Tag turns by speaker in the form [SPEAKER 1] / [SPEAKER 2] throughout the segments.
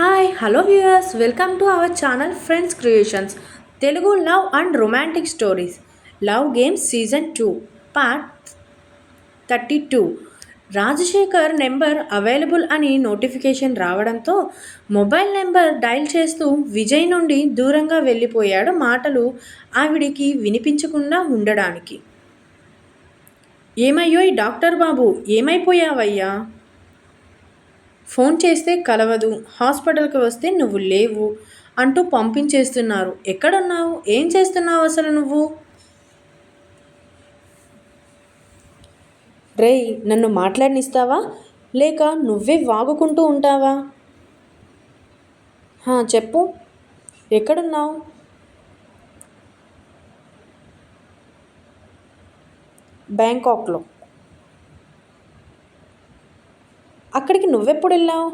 [SPEAKER 1] Hi hello viewers welcome to our channel friends creations Telugu love and romantic stories love games season two part thirty two Rajasekhar number available అని notification రావడంతో mobile number dial చేస్తూ విజయ్ నుండి దూరంగా వెళ్ళిపోయాడు మాటలు ఆవిడికి వినిపించకుండా ఉండడానికి. ఏమయ్యోయ్ doctor బాబు? ఏమైపోయావయ్యా? Phone చేస్తే కలవదు హాస్పిటల్కి వస్తే నువ్వు లేవు అంటూ పంపించేస్తున్నారు. ఎక్కడున్నావు? ఏం చేస్తున్నావు అసలు నువ్వు? రేయ్ నన్ను మాట్లాడినిస్తావా? లేక నువ్వే వాగుకుంటూ ఉంటావా? చెప్పు. ఎక్కడున్నావు? బ్యాంకాక్లో. అక్కడికి నువ్వెప్పుడు వెళ్ళావు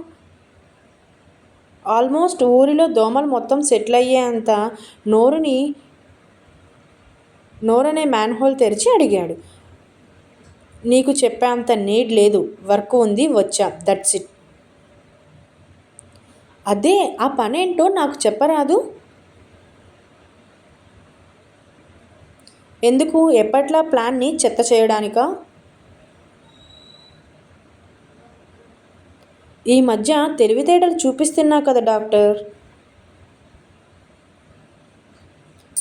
[SPEAKER 1] ఆల్మోస్ట్ ఊరిలో దోమలు మొత్తం సెటిల్ అయ్యేంత నోరుని నోరనే మ్యాన్హోల్ తెరిచి అడిగాడు. నీకు చెప్పేంత నీడ్ లేదు వర్క్ ఉంది వచ్చా దట్స్ ఇట్. అదే ఆ పనేంటో నాకు చెప్పరాదు. ఎందుకు ఎప్పట్లా ప్లాన్ని చెత్త చేయడానికా? ఈ మధ్య తెలివితేటలు చూపిస్తున్నా కదా డాక్టర్.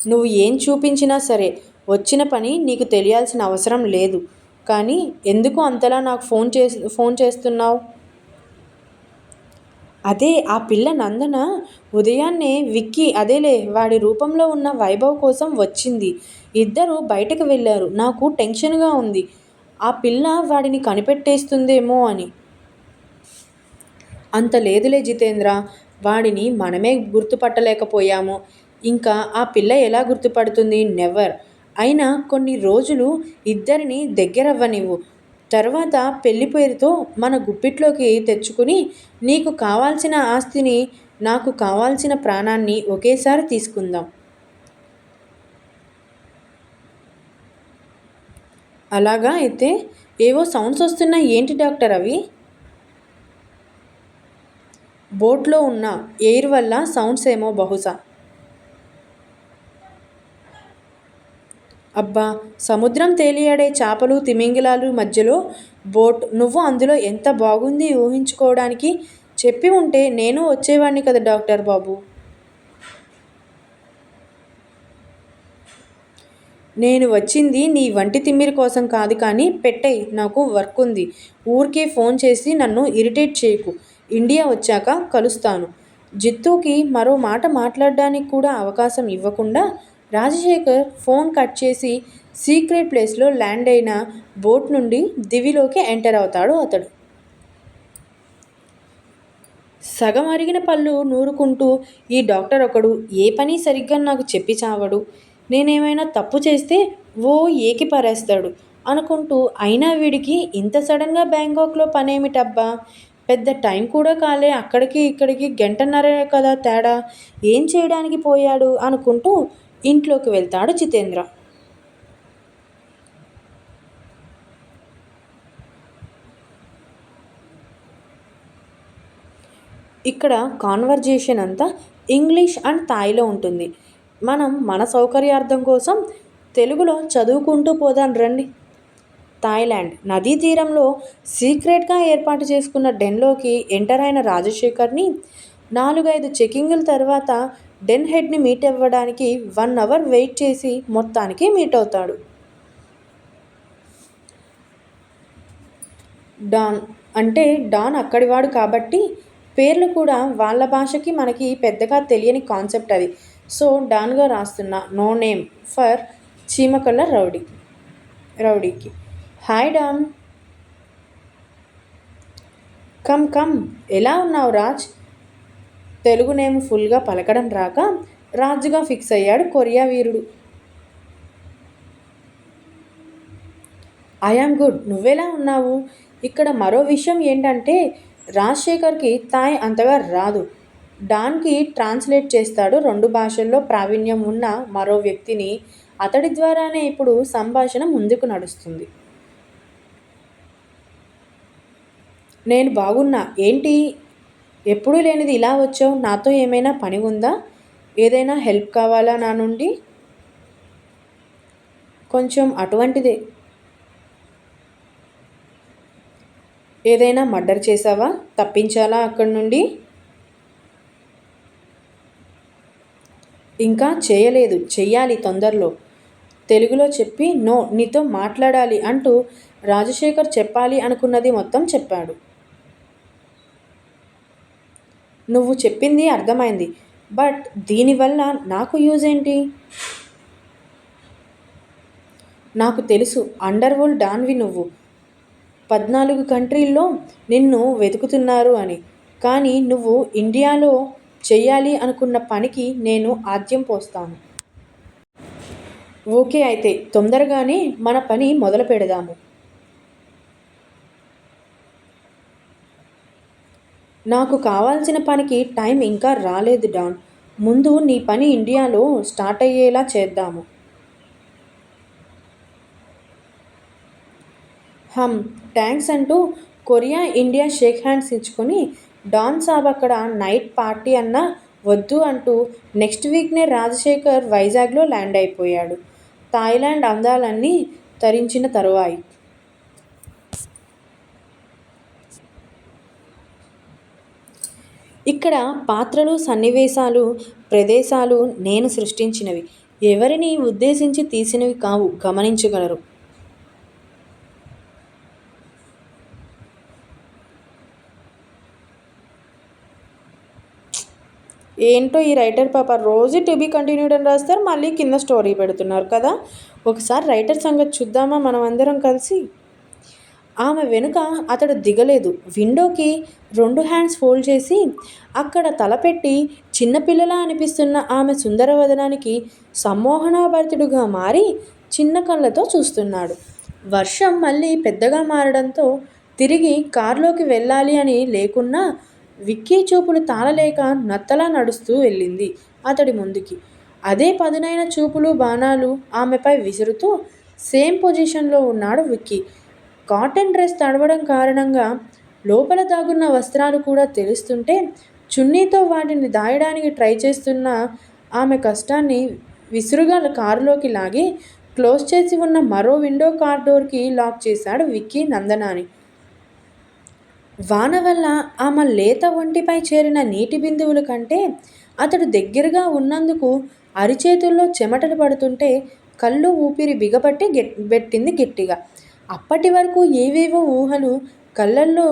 [SPEAKER 1] నువ్వు ఏం చూపించినా సరే వచ్చిన పని నీకు తెలియాల్సిన అవసరం లేదు. కానీ ఎందుకు అంతలా నాకు ఫోన్ చే ఫోన్ చేస్తున్నావు? అదే ఆ పిల్ల నందన ఉదయాన్నే విక్కీ అదేలే వాడి రూపంలో ఉన్న వైభవ్ కోసం వచ్చింది. ఇద్దరు బయటకు వెళ్ళారు. నాకు టెన్షన్గా ఉంది. ఆ పిల్ల వాడిని కనిపెట్టేస్తుందేమో అని. అంత లేదులే జితేంద్ర వాడిని మనమే గుర్తుపట్టలేకపోయాము. ఇంకా ఆ పిల్ల ఎలా గుర్తుపడుతుంది? నెవర్. అయినా కొన్ని రోజులు ఇద్దరిని దగ్గరవ్వనివ్వు. తర్వాత పెళ్ళి పేరుతో మన గుప్పిట్లోకి తెచ్చుకుని నీకు కావాల్సిన ఆస్తిని నాకు కావాల్సిన ప్రాణాన్ని ఒకేసారి తీసుకుందాం. అలాగా అయితే ఏవో సౌండ్స్ వస్తున్నాయి ఏంటి డాక్టర్ అవి? బోట్లో ఉన్న ఎయిర్ వల్ల సౌండ్స్ ఏమో బహుశా. అబ్బా సముద్రం తేలియాడే చేపలు తిమింగిలాలు మధ్యలో బోట్ నువ్వు అందులో ఎంత బాగుంది ఊహించుకోవడానికి చెప్పి ఉంటే నేను వచ్చేవాడిని కదా డాక్టర్ బాబు. నేను వచ్చింది నీ వంటి తిమ్మిరి కోసం కాదు కానీ పెట్టేయ్ నాకు వర్క్ ఉంది ఊరికే ఫోన్ చేసి నన్ను ఇరిటేట్ చేయకు. ఇండియా వచ్చాక కలుస్తాను. జిత్తుకి మరో మాట మాట్లాడడానికి కూడా అవకాశం ఇవ్వకుండా రాజశేఖర్ ఫోన్ కట్ చేసి సీక్రెట్ ప్లేస్లో ల్యాండ్ అయిన బోట్ నుండి దివిలోకి ఎంటర్ అవుతాడు అతడు. సగం అరిగిన పళ్ళు నూరుకుంటూ ఈ డాక్టర్ ఒకడు ఏ పని సరిగ్గా నాకు చెప్పి చావడు. నేనేమైనా తప్పు చేస్తే ఓ ఏకి పారేస్తాడు అనుకుంటూ అయినా వీడికి ఇంత సడన్గా బ్యాంకాక్లో పనేమిటబ్బా? పెద్ద టైం కూడా కాలే. అక్కడికి ఇక్కడికి గంటన్నరే కదా తేడా. ఏం చేయడానికి పోయాడు అనుకుంటూ ఇంట్లోకి వెళ్తాడు జితేంద్ర. ఇక్కడ కాన్వర్జేషన్ అంతా ఇంగ్లీష్ అండ్ థాయిలో ఉంటుంది. మనం మన సౌకర్యార్థం కోసం తెలుగులో చదువుకుంటూ పోదాం రండి. థాయిలాండ్. నదీ తీరంలో సీక్రెట్గా ఏర్పాటు చేసుకున్న డెన్లోకి ఎంటర్ అయిన రాజశేఖర్ని నాలుగైదు చెకింగుల తర్వాత డెన్ హెడ్ని మీట్ అవ్వడానికి వన్ అవర్ వెయిట్ చేసి మొత్తానికి మీట్ అవుతాడు డాన్ అంటే డాన్ అక్కడివాడు కాబట్టి పేర్లు కూడా వాళ్ళ భాషకి మనకి పెద్దగా తెలియని కాన్సెప్ట్ అది. సో డాన్గా రాస్తున్న నో నేమ్ ఫర్ చీమకళ్ళ rowdy రౌడీకి. Hi don come come. ఎలా ఉన్నావు రాజ్? తెలుగు నేమ్ ఫుల్గా పలకడం రాక రాజుగా ఫిక్స్ అయ్యాడు కొరియా వీరుడు. I am good. నువ్వెలా ఉన్నావు? ఇక్కడ మరో విషయం ఏంటంటే రాజశేఖర్కి తాయ్ అంతగా రాదు. డాన్కి ట్రాన్స్లేట్ చేస్తాడు రెండు భాషల్లో ప్రావీణ్యం ఉన్న మరో వ్యక్తిని. అతడి ద్వారానే ఇప్పుడు సంభాషణ ముందుకు నడుస్తుంది. నేను బాగున్నా. ఏంటి? ఎప్పుడూ లేనిది ఇలా వచ్చావు? నాతో ఏమైనా పని ఉందా ఏదైనా హెల్ప్ కావాలా నా నుండి? కొంచెం అటువంటిదే. ఏదైనా మర్డర్ చేసావా తప్పించాలా అక్కడి నుండి? ఇంకా చేయలేదు. చెయ్యాలి తొందరలో. తెలుగులో చెప్పి నో నీతో మాట్లాడాలి అంటూ రాజశేఖర్ చెప్పాలి అనుకున్నది మొత్తం చెప్పాడు. నువ్వు చెప్పింది అర్థమైంది. బట్ దీనివల్ల నాకు యూజ్ ఏంటి? నాకు తెలుసు అండర్ డాన్వి నువ్వు. పద్నాలుగు కంట్రీల్లో నిన్ను వెతుకుతున్నారు అని. కానీ నువ్వు ఇండియాలో చెయ్యాలి అనుకున్న పనికి నేను ఆద్యం పోస్తాను. ఓకే అయితే తొందరగానే మన పని మొదలు పెడదాము నాకు కావాల్సిన పనికి టైం ఇంకా రాలేదు డాన్. ముందు నీ పని ఇండియాలో స్టార్ట్ అయ్యేలా చేద్దాము. హమ్ థ్యాంక్స్ అంటూ కొరియా ఇండియా షేక్ హ్యాండ్స్ ఇచ్చుకొని డాన్ సాబ్ అక్కడ నైట్ పార్టీ అన్నా వద్దు అంటూ నెక్స్ట్ వీక్నే రాజశేఖర్ వైజాగ్లో ల్యాండ్ అయిపోయాడు. థాయిలాండ్ అందాలన్నీ తరించిన తరువాయి. ఇక్కడ పాత్రలు సన్నివేశాలు ప్రదేశాలు నేను సృష్టించినవి. ఎవరిని ఉద్దేశించి తీసినవి కావు గమనించగలరు. ఏంటో ఈ రైటర్ పాప రోజు టు బీ కంటిన్యూడ్ అని రాస్తారు మళ్ళీ కింద స్టోరీ పెడుతున్నారు కదా. ఒకసారి రైటర్ సంగతి చూద్దామా మనం అందరం కలిసి? ఆమె వెనుక అతడు దిగలేదు. విండోకి రెండు హ్యాండ్స్ ఫోల్డ్ చేసి అక్కడ తలపెట్టి చిన్నపిల్లలా అనిపిస్తున్న ఆమె సుందరవదనానికి సమ్మోహనాభరితుడుగా మారి చిన్న కళ్ళతో చూస్తున్నాడు. వర్షం మళ్ళీ పెద్దగా మారడంతో తిరిగి కారులోకి వెళ్ళాలి అని లేకున్నా విక్కీ చూపులు తాళలేక నత్తలా నడుస్తూ వెళ్ళింది అతడి ముందుకి. అదే పదునైన చూపులు బాణాలు ఆమెపై విసురుతూ సేమ్ పొజిషన్లో ఉన్నాడు విక్కీ. కాటన్ డ్రెస్ తడవడం కారణంగా లోపల దాగున్న వస్త్రాలు కూడా తెలుస్తుంటే చున్నీతో వాటిని దాయడానికి ట్రై చేస్తున్న ఆమె కష్టాన్ని విసురుగా కారులోకి లాగి క్లోజ్ చేసి ఉన్న మరో విండో కార్ డోర్కి లాక్ చేశాడు విక్కీ నందనాని. వాన వల్ల ఆమె లేత ఒంటిపై చేరిన నీటి బిందువుల కంటే అతడు దగ్గరగా ఉన్నందుకు అరిచేతుల్లో చెమటలు పడుతుంటే కళ్ళు ఊపిరి బిగపట్టి గెట్ పెట్టింది గట్టిగా. అప్పటి వరకు ఏవేవో ఊహలు కళ్ళల్లో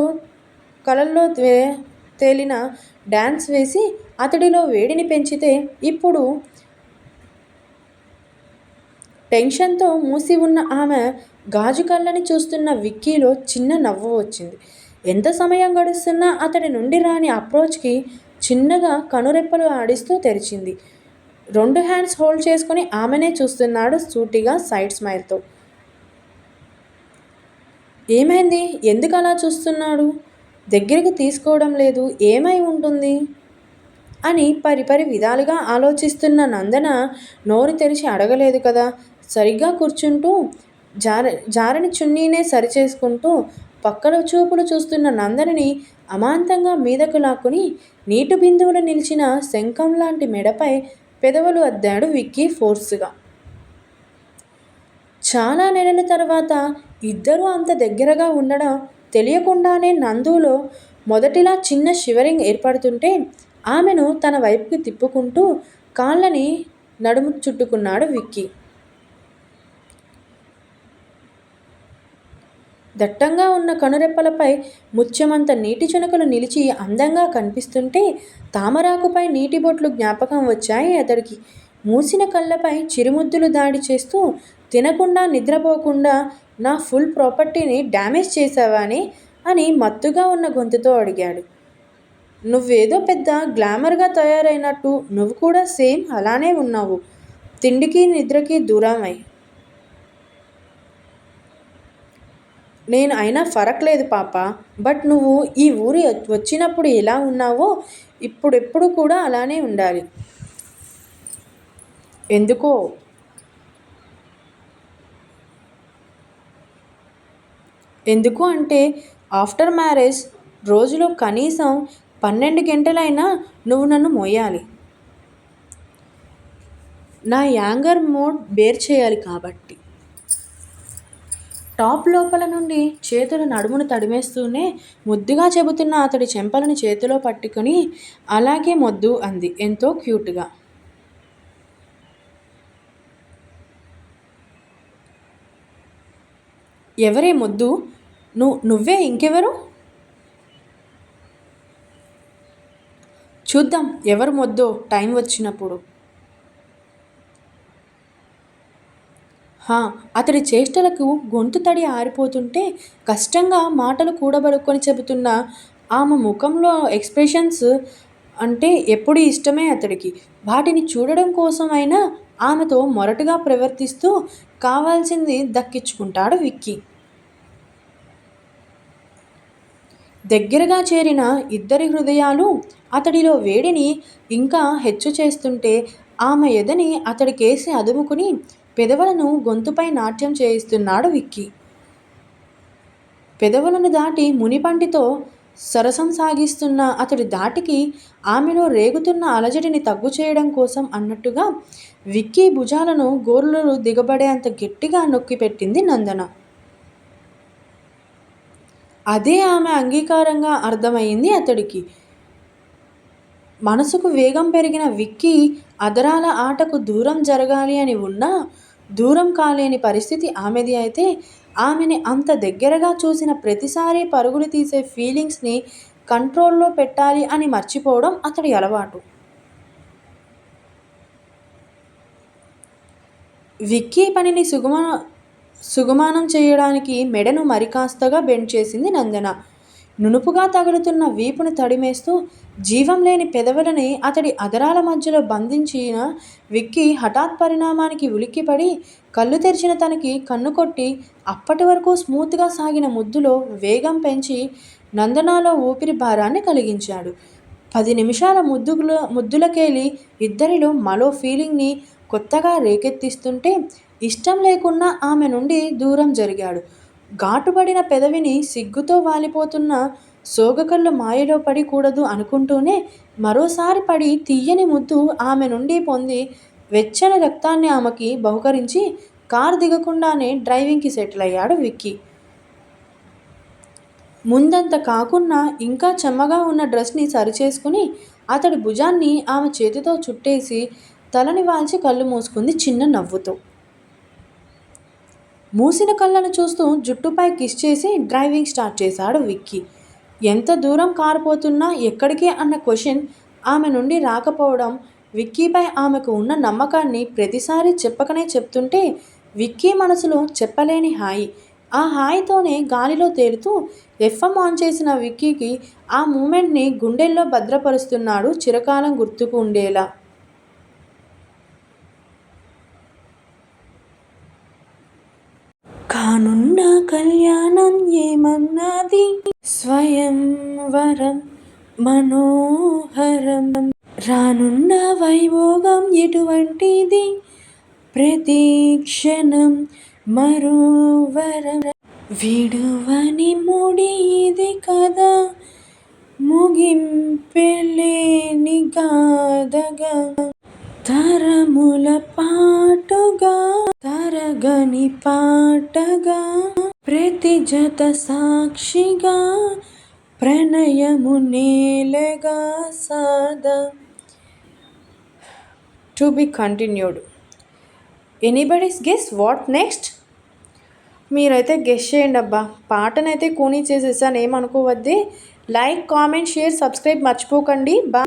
[SPEAKER 1] కళల్లో తేలిన డ్యాన్స్ వేసి అతడిలో వేడిని పెంచితే ఇప్పుడు టెన్షన్తో మూసి ఉన్న ఆమె గాజు కళ్ళని చూస్తున్న విక్కీలో చిన్న నవ్వు వచ్చింది. ఎంత సమయం గడుస్తున్నా అతడి నుండి రాని అప్రోచ్కి చిన్నగా కనురెప్పలు ఆడిస్తూ తెరిచింది. రెండు హ్యాండ్స్ హోల్డ్ చేసుకొని ఆమెనే చూస్తున్నాడు సూటిగా సైడ్ స్మైల్తో. ఏమైంది? ఎందుకు అలా చూస్తున్నాడు? దగ్గరికి తీసుకోవడం లేదు. ఏమై ఉంటుంది? అని పరిపరి విధాలుగా ఆలోచిస్తున్న నందన నోరు తెరిచి అడగలేదు కదా. సరిగ్గా కూర్చుంటూ జార జారని చున్నీనే సరిచేసుకుంటూ పక్కన చూపులు చూస్తున్న నందనని అమాంతంగా మీదకు లాక్కుని నీటి బిందువులు నిలిచిన శంఖం లాంటి మెడపై పెదవులు అద్దాడు విక్కీ ఫోర్స్గా. చాలా నెలల తర్వాత ఇద్దరూ అంత దగ్గరగా ఉండడం తెలియకుండానే నందులో మొదటిలా చిన్న షివరింగ్ ఏర్పడుతుంటే ఆమెను తన వైపుకి తిప్పుకుంటూ కాళ్ళని నడుము చుట్టుకున్నాడు విక్కీ. దట్టంగా ఉన్న కనురెప్పలపై ముత్యమంత నీటి చునకలు నిలిచి అందంగా కనిపిస్తుంటే తామరాకుపై నీటి బొట్లు జ్ఞాపకం వచ్చాయి అతడికి. మూసిన కళ్ళపై చిరుముద్దులు దాడి చేస్తూ తినకుండా నిద్రపోకుండా నా ఫుల్ ప్రాపర్టీని డ్యామేజ్ చేశావాని అని మత్తుగా ఉన్న గొంతుతో అడిగాడు. నువ్వేదో పెద్ద గ్లామర్గా తయారైనట్టు నువ్వు కూడా సేమ్ అలానే ఉన్నావు. తిండికి నిద్రకి దూరమై. నేను అయినా ఫరక్ లేదు పాప బట్ నువ్వు ఈ ఊరి వచ్చినప్పుడు ఎలా ఉన్నావో ఇప్పుడెప్పుడు కూడా అలానే ఉండాలి. ఎందుకో ఎందుకు అంటే ఆఫ్టర్ మ్యారేజ్ రోజులో కనీసం పన్నెండు గంటలైనా నువ్వు నన్ను మోయాలి. నా యాంగర్ మోడ్ బేర్ చేయాలి కాబట్టి. టాప్ లోపల నుండి చేతుల నడుమును తడిమేస్తూనే ముద్దుగా చెబుతున్న అతడి చెంపలను చేతిలో పట్టుకుని అలాగే మొద్దు అంది ఎంతో క్యూట్గా. ఎవరే మొద్దు? నువ్వు నువ్వే ఇంకెవరు? చూద్దాం ఎవరు మొద్దో టైం వచ్చినప్పుడు. అతడి చేష్టలకు గొంతు తడి ఆరిపోతుంటే కష్టంగా మాటలు కూడబడుకొని చెబుతున్న ఆమె ముఖంలో ఎక్స్ప్రెషన్స్ అంటే ఎప్పుడు ఇష్టమే అతడికి. వాటిని చూడడం కోసమైనా ఆమెతో మొరటుగా ప్రవర్తిస్తూ కావాల్సింది దక్కించుకుంటాడు విక్కీ. దగ్గరగా చేరిన ఇద్దరి హృదయాలు అతడిలో వేడిని ఇంకా హెచ్చు చేస్తుంటే ఆమె ఎదని అతడికేసి అదుముకుని పెదవులను గొంతుపై నాట్యం చేయిస్తున్నాడు విక్కీ. పెదవులను దాటి మునిపంటితో సరసం సాగిస్తున్న అతడి దాటికి ఆమెలో రేగుతున్న అలజడిని తగ్గు చేయడం కోసం అన్నట్టుగా విక్కీ భుజాలను గోర్లు దిగబడేంత గట్టిగా నొక్కిపెట్టింది నందన. అదే ఆమె అంగీకారంగా అర్థమైంది అతడికి. మనసుకు వేగం పెరిగిన విక్కీ అదరాల ఆటకు దూరం జరగాలి అని ఉన్నా దూరం కాలేని పరిస్థితి ఆమెది అయితే ఆమెని అంత దగ్గరగా చూసిన ప్రతిసారి పరుగులు తీసే ఫీలింగ్స్ని కంట్రోల్లో పెట్టాలి అని మర్చిపోవడం అతడి అలవాటు. విక్కీ పనిని సుగమ సుగమానం చేయడానికి మెడను మరికాస్తగా బెండ్ చేసింది నందన. నునుపుగా తగులుతున్న వీపును తడిమేస్తూ జీవం లేని పెదవులని అతడి అదరాల మధ్యలో బంధించిన విక్కీ హఠాత్ పరిణామానికి ఉలిక్కిపడి కళ్ళు తెరిచిన తనకి కన్ను కొట్టి అప్పటి వరకు స్మూత్గా సాగిన ముద్దులో వేగం పెంచి నందనాలో ఊపిరి భారాన్ని కలిగించాడు. పది నిమిషాల ముద్దుల ముద్దులకేలి ఇద్దరిలో మరో ఫీలింగ్ని కొత్తగా రేకెత్తిస్తుంటే ఇష్టం లేకున్నా ఆమె నుండి దూరం జరిగాడు. ఘాటుపడిన పెదవిని సిగ్గుతో వాలిపోతున్న సోగకళ్ళు మాయలో పడికూడదు అనుకుంటూనే మరోసారి పడి తీయని ముద్దు ఆమె నుండి పొంది వెచ్చని రక్తాన్ని ఆమెకి బహుకరించి కారు దిగకుండానే డ్రైవింగ్కి సెటిల్ అయ్యాడు విక్కీ. ముందంత కాకున్నా ఇంకా చెమ్మగా ఉన్న డ్రెస్ని సరిచేసుకుని అతడి భుజాన్ని ఆమె చేతితో చుట్టేసి తలని వాల్చి కళ్ళు మూసుకుంది చిన్న నవ్వుతో. మూసిన కళ్ళను చూస్తూ జుట్టుపై కిస్ చేసి డ్రైవింగ్ స్టార్ట్ చేశాడు విక్కీ. ఎంత దూరం కారు పోతున్నా ఎక్కడికి అన్న క్వశ్చన్ ఆమె నుండి రాకపోవడం విక్కీపై ఆమెకు ఉన్న నమ్మకాన్ని ప్రతిసారి చెప్పకనే చెప్తుంటే విక్కీ మనసులో చెప్పలేని హాయి. ఆ హాయితోనే గాలిలో తేలుతూ ఎఫ్ఎం ఆన్ చేసిన విక్కీకి ఆ మూమెంట్ని గుండెల్లో భద్రపరుస్తున్నాడు చిరకాలం గుర్తుకు ఉండేలా. రానున్న కళ్యాణం ఏమన్నది? స్వయంవరం మనోహరం. రానున్న వైభోగం ఎటువంటిది? ప్రతీక్షణం మరోవరం. విడువని ముడి ఇది కదా? ముగింపెలేని గాదగా తరముల పా తరగని పాటగా ప్రతి జత సాక్షిగా ప్రణయము నేలగా సాదా. To be continued anybody's guess what next మీరైతే గెస్ చేయండి అబ్బా. పాటనైతే కూనీ చేసేసాను ఏమనుకోవద్ది. లైక్ కామెంట్ షేర్ సబ్స్క్రైబ్ మర్చిపోకండి. బా